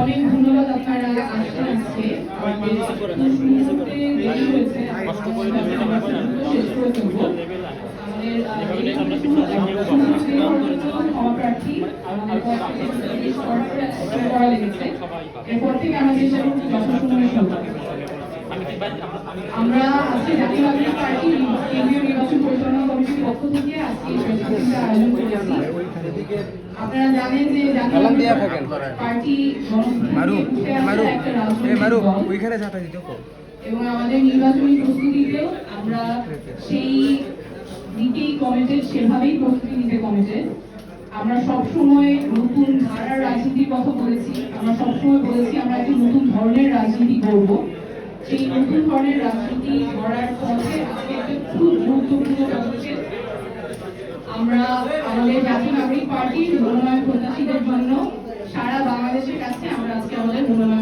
অনেক ধন্যবাদ আপনারা আসছেন আজকে এরপর থেকে আমাদের। আমরা আজকে জাতীয় নাগরিক পার্টি কেন্দ্রীয় নির্বাচন পরিচালনা কমিটির পক্ষ থেকে আজকে আয়োজন করেছি। আপনারা জানেন যে জাতীয়। পার্টি। ওইখানে এবং আমাদের নির্বাচনী প্রস্তুতিতেও আমরা সেই দিকেই কমিটেড সেভাবেই প্রস্তুতি নিতে কমিটেড আমরা সবসময় নতুন ধারার রাজনীতির কথা বলেছি। আমরা সবসময় বলেছি আমরা একটি নতুন ধরনের রাজনীতি করব সেই নতুন ধরনের রাজনীতি গড়ার পথে আজকে একটা আমরা আমাদের জাতীয় নাগরিক পার্টির মনোনয়ন প্রত্যাশীদের জন্য সারা বাংলাদেশের কাছে আমরা আজকে আমাদের মনোনয়ন